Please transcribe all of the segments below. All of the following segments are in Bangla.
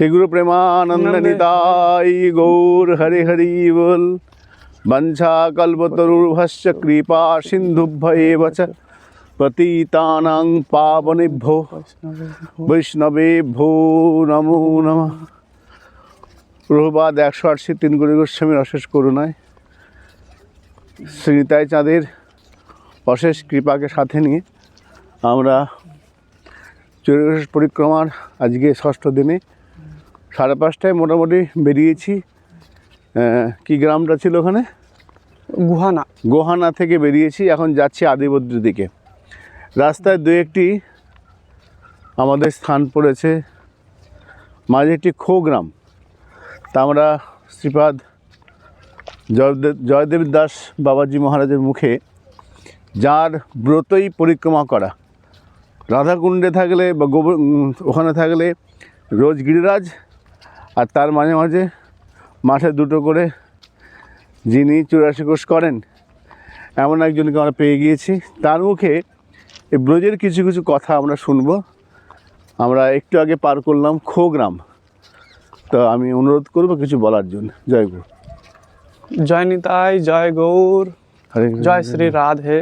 শ্রীগুরু প্রেমানন্দ নিতাই গৌর হরি হরি বল বঞ্ছা কল্পতরুর্ভশ্চ কৃপা সিন্ধুভ্য চ পতিতানাং পাবনেভ্যো বৈষ্ণবেভ্যো নমো নমঃ প্রভুবাদ একশো আটশি তিন গুরু গোস্বামীর অশেষ করুণায় শ্রীতাই চাঁদের অশেষ কৃপাকে সাথে নিয়ে আমরা চৌরাশ পরিক্রমার আজকে ষষ্ঠ দিনে সাড়ে পাঁচটায় মোটামুটি বেরিয়েছি। কি গ্রামটা ছিল ওখানে? গুহানা। গোহানা থেকে বেরিয়েছি এখন যাচ্ছি আদিবদ্রির দিকে। রাস্তায় দু একটি আমাদের স্থান পড়েছে। মাঝে একটি খো গ্রাম। তা আমরা শ্রীপাদ জয়দেব জয়দেব দাস বাবাজি মহারাজের মুখে যার ব্রতই পরিক্রমা করা। রাধাকুণ্ডে থাকলে বা গোবর ওখানে থাকলে রোজ গিরিরাজ আর তার মাঝে মাঝে মাঠে দুটো করে যিনি চুরাশি কোষ করেন এমন একজনকে আমরা পেয়ে গিয়েছি। তার মুখে এই ব্রজের কিছু কিছু কথা আমরা শুনব। আমরা একটু আগে পার করলাম খোগ্রাম। তো আমি অনুরোধ করব কিছু বলার জন্য। জয় গুরু। জয় নিতাই জয় গৌর জয় শ্রী রাধে।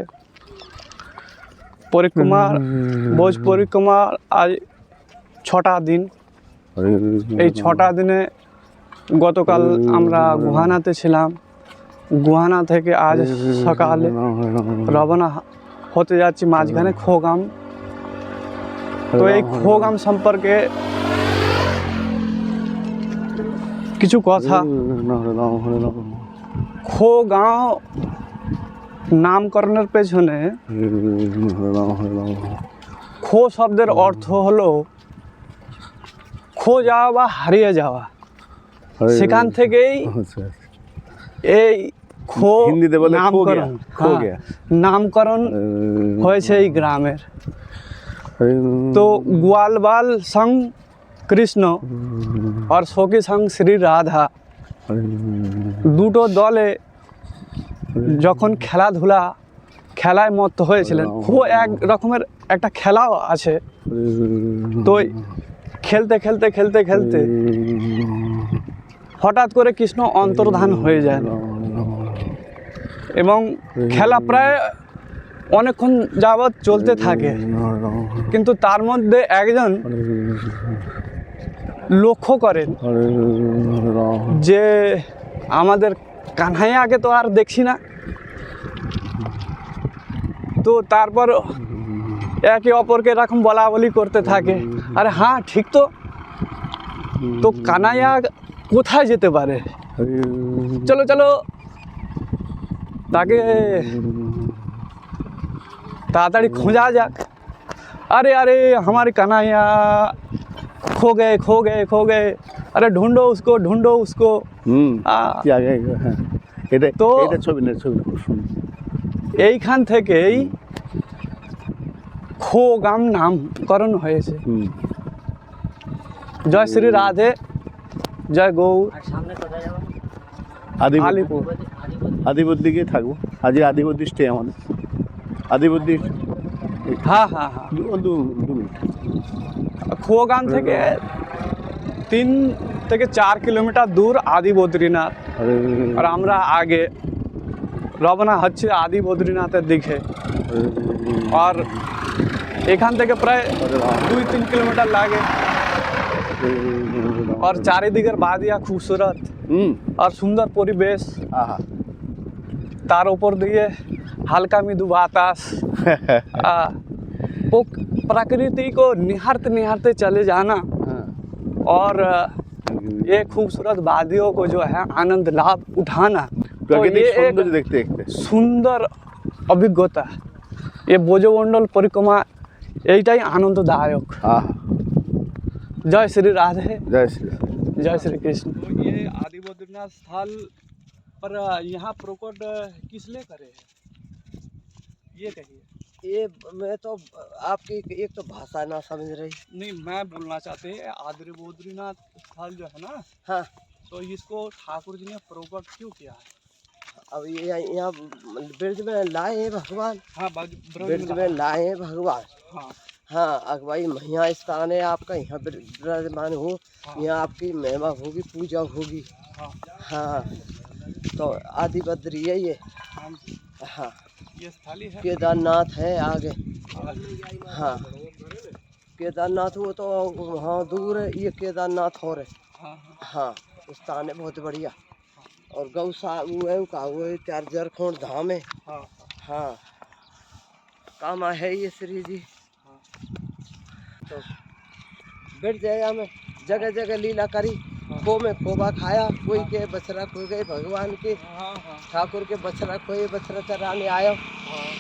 পরিক্রমা বোঝ পরিক্রমা আজ ছটা দিন। এই ছটা দিনে গতকাল আমরা গুহানাতে ছিলাম গুহানা থেকে আজ সকালে রওনা হতে যাচ্ছি মাঝখানে খোগাম তো এই খোগাম সম্পর্কে কিছু কথা হরে রাম, হরে রাম, খো গাঁও নামকরণের পেছনে। খো শব্দের অর্থ হলো খো যাওয়া বা হারিয়ে যাওয়া সেখান থেকেই এই খো হিন্দিতে বলে নামকরণ হ্যাঁ, নামকরণ হয়েছে এই গ্রামের। তো গোয়ালবাল সং কৃষ্ণ আর সখী সং শ্রী রাধা। দুটো দলে যখন খেলাধুলা খেলায় মত্ত হয়েছিলেন খুব এক রকমের একটা খেলাও আছে। তো খেলতে খেলতে খেলতে খেলতে। হঠাৎ করে কৃষ্ণ অন্তর্ধান হয়ে যায়। এবং খেলা প্রায় অনেকক্ষণ যাবৎ চলতে থাকে। কিন্তু তার মধ্যে একজন লক্ষ্য করেন যে আমাদের কানহাইয়াকে তো আর দেখছি না। তো তারপর একে অপরকে এরকম বলা বলি করতে থাকে আরে হ্যাঁ ঠিক তো তো কানাইয়া কোথায় যেতে পারে চলো চলো তাকে তাড়াতাড়ি খোঁজা যাক अरे अरे हमारे कन्हैया खो गए खो गए खो गए अरे ढूंढो उसको ढूंढो उसको হুম আহ, কি আগে হ্যাঁ এটা তো- এটা ছবি না ছবি না খুব সুন্দর এইখান থেকেই খো গাম নামকরণ হয়েছে। জয় শ্রী রাধে জয় গৌর। আদিবদ্দি আলিপুর। আদিবদ্দি গিয়ে থাকব। আজকে আদিবদ্দি স্টে আমাদের। আদিবদ্দি হ্যাঁ হ্যাঁ হ্যাঁ। দু মিনিট। খোগাম থেকে তিন থেকে চার কিলোমিটার দূর আদি বদ্রীনাথ আর আমরা আগে রওনা হচ্ছে আদি বদ্রীনাথের দিকে আর এখান থেকে প্রায় দুই তিন কিলোমিটার লাগে আর চারিদিকের বাদিয়া খুবসুরত হুম আর সুন্দর পরিবেশ আহা তার উপর দিয়ে হালকা মৃদু বাতাস आ, वो प्रकृति को निहारते निहारते चले जाना হ্যাঁ और अ, ये खूबसूरत वादियों को जो है आनंद लाभ उठाना तो প্রাকৃতিক ये সৌন্দর্য एक দেখতে দেখতে সুন্দর অভিজ্ঞতা এ বোজমণ্ডল পরিক্রমা এইটাই আনন্দদায়ক আহা জয় শ্রী রাধে জয় শ্রী রাম। जय श्री कृष्ण ये आदि बद्रीनाथ स्थल पर यहाँ प्रकट किस लिए करे ये कहिए ये मैं तो आपकी एक तो भाषा ना समझ रही नहीं मैं बोलना चाहते हैं आदि बद्रीनाथ स्थल जो है ना हाँ तो इसको ठाकुर जी ने प्रकट क्यों किया है अब ये यहाँ- ब्रज में लाए हैं भगवान। हाँ ब्रज में लाए। हैं भगवान। हाँ। हाँ अगवाई यहाँ स्थान है आपका यहाँ विराजमान हो यहाँ आपकी महिमा होगी पूजा होगी। हाँ। तो आदि बद्री है ये। हाँ। है। केदारनाथ है आगे। हाँ। केदारनाथ वो तो वहाँ दूर है ये केदारनाथ और है। हाँ हाँ। हाँ स्थान है बहुत बढ़िया। और गौसा वो है का वो है चार्जर खोण धाम है। हाँ। हाँ। काम है ये श्री जी। तो बैठ जाएगा में जगह जगह लीला करी खो में खोबा खाया कोई के बछरा खो गए भगवान के। हाँ हाँ। ठाकुर के बछरा खोए बछरा चराने आयो। हाँ,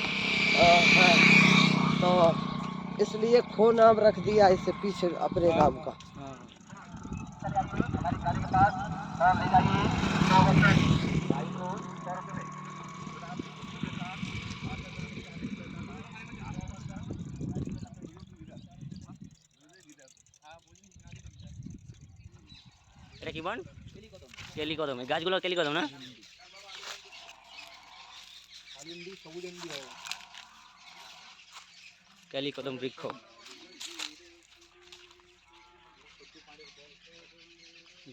तो इसलिए खो नाम रख दिया इससे पीछे अपने गाँव का। এটা কি বন কেলি এই গাছগুলো কেলি কদম না? কেলি কদম বৃক্ষ।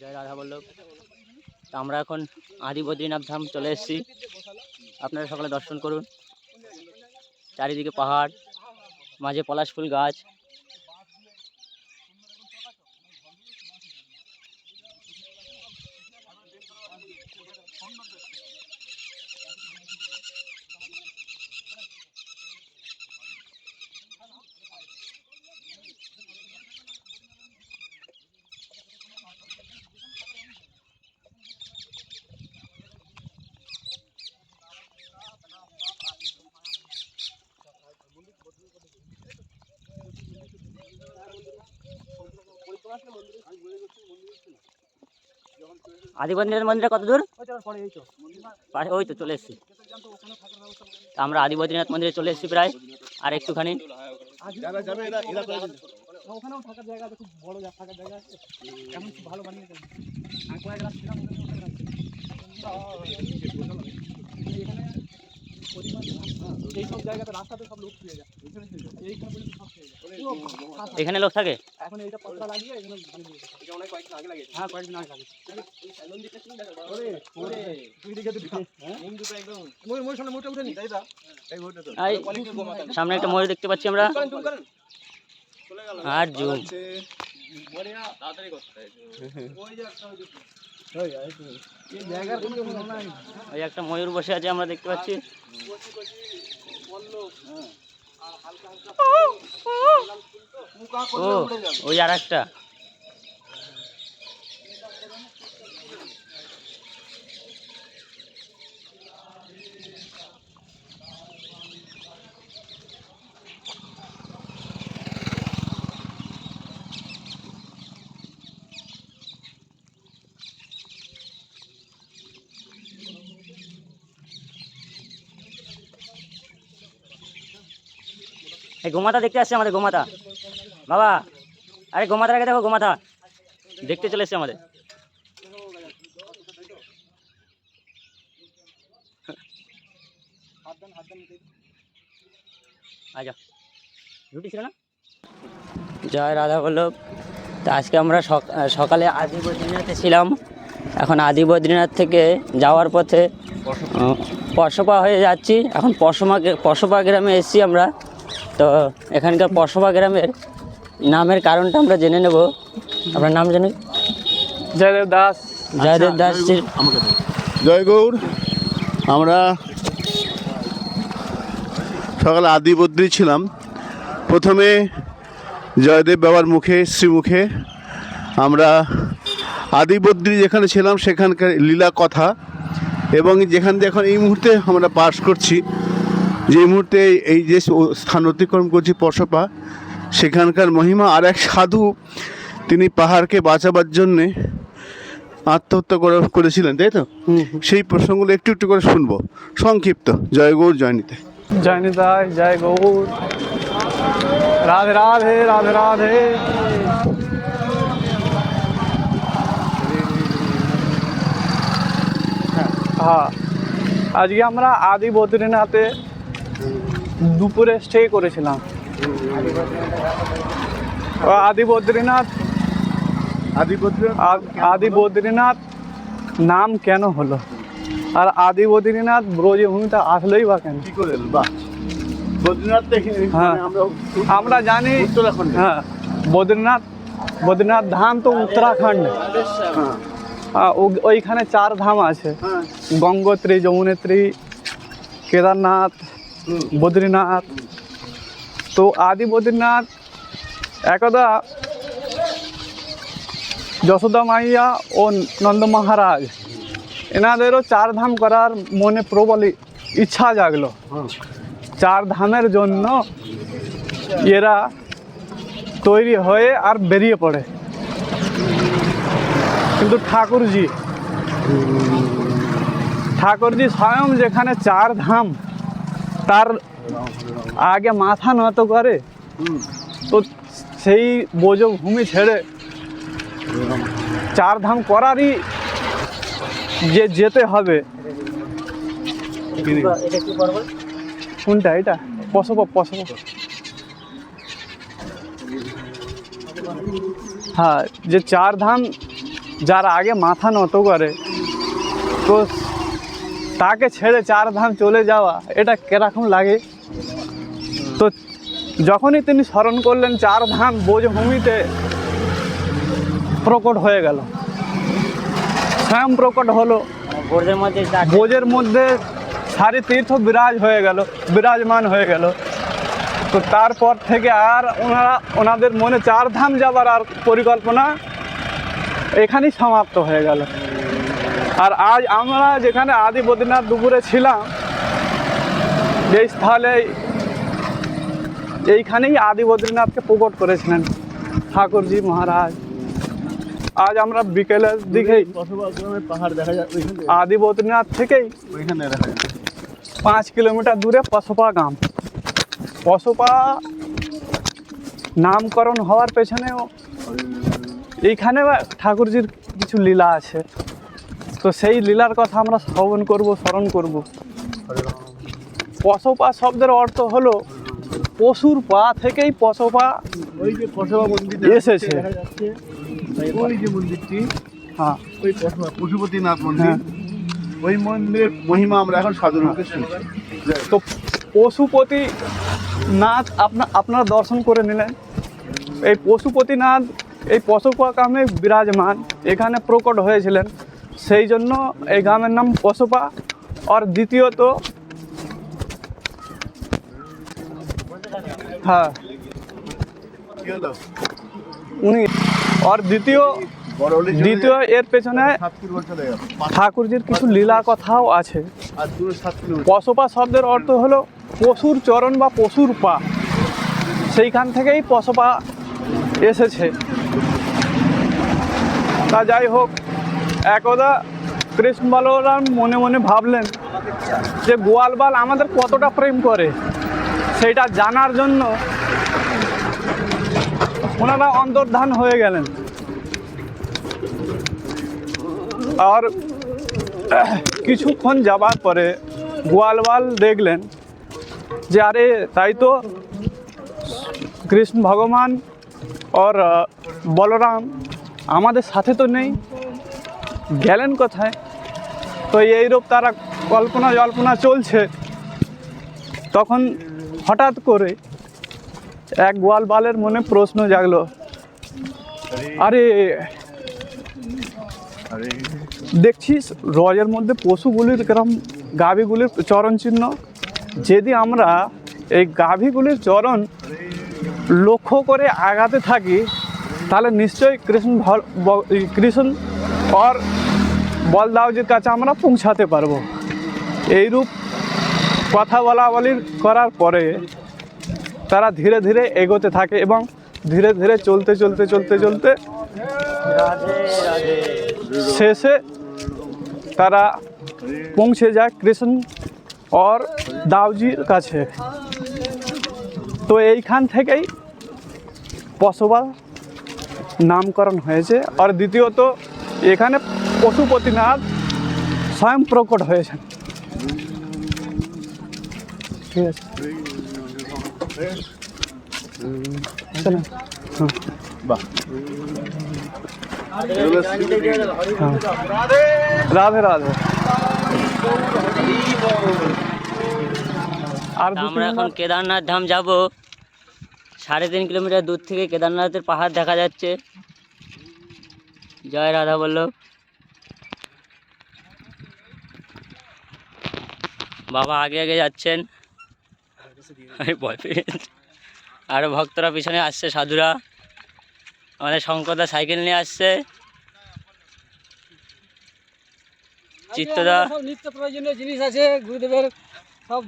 জয় রাধা বল্লভ। তো আমরা এখন আদি বদ্রীনাথ ধাম চলে এসেছি। আপনারা সকালে দর্শন করুন। চারিদিকে পাহাড়, মাঝে পলাশ ফুল গাছ। আদি বদ্রীনাথ মন্দিরে কত দূর? ওই তো চলে এসেছি। তা আমরা আদি বদ্রীনাথ মন্দিরে চলে এসেছি প্রায় আর একটুখানি। ওখানেও থাকার জায়গা আছে খুব বড় থাকার জায়গা আছে। এমন খুব ভালো ছিলাম ওখানে লোক এখানে লোক থাকে? এখন সামনে একটা ময়ূর দেখতে পাচ্ছি আমরা। আর জুম। মনে নাই ওই একটা ময়ূর বসে আছে আমরা দেখতে পাচ্ছি। ও ওই আর একটা এই গোমাতা দেখতে আসছে আমাদের গোমাতা। বাবা আরে গোমাতাটাকে দেখো গোমাতা। দেখতে চলে এসছে আমাদের। আচ্ছা রুটি ছিল না? জয় রাধা বল্লভ তা আজকে আমরা সকালে আদি বদ্রীনাথে ছিলাম। এখন আদি বদ্রীনাথ থেকে যাওয়ার পথে আহ, পরশপা হয়ে যাচ্ছি। এখন পশমা পশপা গ্রামে এসেছি আমরা। তো এখানকার পশপা গ্রামের নামের কারণটা আমরা জেনে নেব। আপনার নাম জানি জয়দেব দাস। জয়দেব দাস জয় গৌর আমরা সকালে আদি বদ্রী ছিলাম। প্রথমে জয়দেব বাবার মুখে শ্রীমুখে আমরা আদি বদ্রী যেখানে ছিলাম সেখানকার লীলা কথা। এবং যেখান দিয়ে এখন এই মুহূর্তে আমরা পাশ করছি যে মুহূর্তে এই যে স্থান অতিক্রম করছি পশপা সেখানকার মহিমা আর এক সাধু তিনি পাহাড়কে বাঁচাবার জন্যে আত্মহত্যা করে করেছিলেন তাই তো? সেই প্রসঙ্গগুলো একটু একটু করে শুনব। সংক্ষিপ্ত। জয় গৌর জয়নীতে জয় নিতাই জয় গৌর। রাধে রাধে রাধে রাধে। হ্যাঁ আজকে আমরা আদি বদ্রীনাথে দুপুরে স্টে করেছিলাম। আদি বদ্রীনাথ। আদি বদ্রীনাথ আদি বদ্রীনাথ নাম কেন হলো? আর আদি বদ্রীনাথ ব্রজভূমিতে আসলেই বা কেন? কি করে? বাহ। বদ্রীনাথ হ্যাঁ। আমরা জানি উত্তরাখণ্ডে। হ্যাঁ। বদ্রীনাথ বদ্রীনাথ ধাম তো উত্তরাখণ্ড। হ্যাঁ। ওইখানে চার ধাম আছে। হ্যাঁ। গঙ্গোত্রী যমুনেত্রী কেদারনাথ। বদ্রীনাথ। তো আদি বদ্রীনাথ, একদা যশোদা মাইয়া ও নন্দ মহারাজ, এনাদেরও চার ধাম করার মনে প্রবল ইচ্ছা জাগলো। হ্যাঁ চার ধামের জন্য এরা তৈরি হয়ে আর বেরিয়ে পড়ে। কিন্তু ঠাকুরজি ঠাকুরজি স্বয়ং যেখানে চার ধাম তার আগে মাথা নত করে, তো সেই বোঝভূমি ছেড়ে চার ধাম করারই যে যেতে হবে। কোনটা এটা? পশব পশব। হ্যাঁ যে চার ধাম যার আগে মাথা নত করে, তো তাকে ছেড়ে চার ধাম চলে যাওয়া এটা কেরকম লাগে? তো যখনই তিনি স্মরণ করলেন চার ধাম বোঝভূমিতে প্রকট হয়ে গেল। স্বয়ং প্রকট হলো। মধ্যে বোঝের মধ্যে সারি তীর্থ বিরাজ হয়ে গেল বিরাজমান হয়ে গেল। তো তারপর থেকে আর ওনারা ওনাদের মনে চার ধাম যাবার আর পরিকল্পনা এখানেই সমাপ্ত হয়ে গেল। আর আজ আমরা যেখানে আদি বদ্রীনাথ দুপুরে ছিলাম যেই স্থলে এইখানেই আদি বদ্রীনাথকে প্রকট করেছিলেন ঠাকুরজি মহারাজ। আজ আমরা বিকেলের দিকেই বসবাস পাহাড় দেখা যায় আদি বদ্রীনাথ থেকেই ওইখানে দেখা যায়। পাঁচ কিলোমিটার দূরে পশপা গ্রাম। পশপা নামকরণ হওয়ার পেছনেও এইখানে ঠাকুরজির কিছু লীলা আছে। তো সেই লীলার কথা আমরা শ্রবণ করব স্মরণ করব। পশপা শব্দের অর্থ হলো পশুর পা থেকেই পশপা ওই যে পশবা মন্দির এসেছে। ওই যে মন্দিরটি হ্যাঁ। ওই পশুপতিনাথ মন্দির। ওই মন্দিরের মহিমা আমরা এখন শুনছি। তো পশুপতি নাথ আপনা আপনারা দর্শন করে নিলেন। এই পশুপতিনাথ এই পশুপা গ্রামে বিরাজমান। এখানে প্রকট হয়েছিলেন। সেই জন্য এই গ্রামের নাম পশুপা আর দ্বিতীয়ত হ্যাঁ। উনি আর দ্বিতীয় দ্বিতীয় এর পেছনে ঠাকুরজির কিছু লীলা কথাও আছে। পশপা শব্দের অর্থ হলো পশুর চরণ বা পশুর পা। সেইখান থেকেই পশপা এসেছে। তা যাই হোক একদা কৃষ্ণ বলরাম মনে মনে ভাবলেন যে গোয়ালবাল আমাদের কতটা প্রেম করে সেটা জানার জন্য ওনারা অন্তর্ধান হয়ে গেলেন। আর কিছুক্ষণ যাবার পরে গোয়ালবাল দেখলেন যে, আরে, তাই তো কৃষ্ণ ভগবান আর বলরাম আমাদের সাথে তো নেই। গেলেন কোথায়? তো এইরূপ তারা কল্পনা জল্পনা চলছে। তখন হঠাৎ করে এক গোয়ালবালের মনে প্রশ্ন জাগলো। আরে, দেখছিস রজের মধ্যে পশুগুলির কেরম গাভীগুলির চরণ চিহ্ন যদি আমরা এই গাভীগুলির চরণ লক্ষ্য করে আগাতে থাকি, তাহলে নিশ্চয়ই কৃষ্ণ কৃষ্ণ আর বলদাওজির কাছে আমরা পৌঁছাতে পারব। এইরূপ কথা বলা বলি করার পরে তারা ধীরে ধীরে এগোতে থাকে এবং ধীরে ধীরে চলতে চলতে চলতে চলতে শেষে তারা পৌঁছে যায় কৃষ্ণ और দাওজির কাছে। তো এইখান থেকেই পশবা নামকরণ হয়েছে। আর দ্বিতীয়ত এখানে পশুপতিনাথ স্বয়ং প্রকট হয়েছেন। ঠিক আছে। চলো রাধে রাধে। আর আমরা এখন কেদারনাথ ধাম যাব। সাড়ে তিন কিলোমিটার দূর থেকে কেদারনাথের পাহাড় দেখা যাচ্ছে। জয় রাধা বল্লভ। বাবা আগে আগে যাচ্ছেন। আরও ভক্তরা পিছনে আসছে সাধুরা। আমাদের শঙ্করদা সাইকেল নিয়ে আসছে। চিত্তদা। নিত্য প্রয়োজনীয় জিনিস আছে গুরুদেবের সব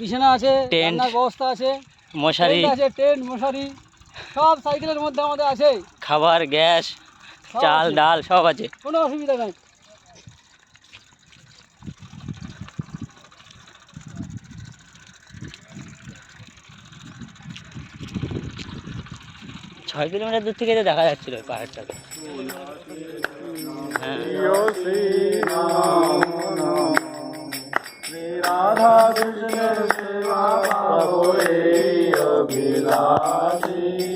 বিছানা আছে টেন্ট। রান্নার ব্যবস্থা আছে। মশারি। আছে টেন্ট মশারি। সব সাইকেলের মধ্যে আমাদের আছে। খাবার গ্যাস চাল ডাল সব আছে। কোনো অসুবিধা নাই। ছয় কিলোমিটার দূর থেকে দেখা যাচ্ছিল ওই পাহাড়টাকে। হ্যাঁ। নিবেদন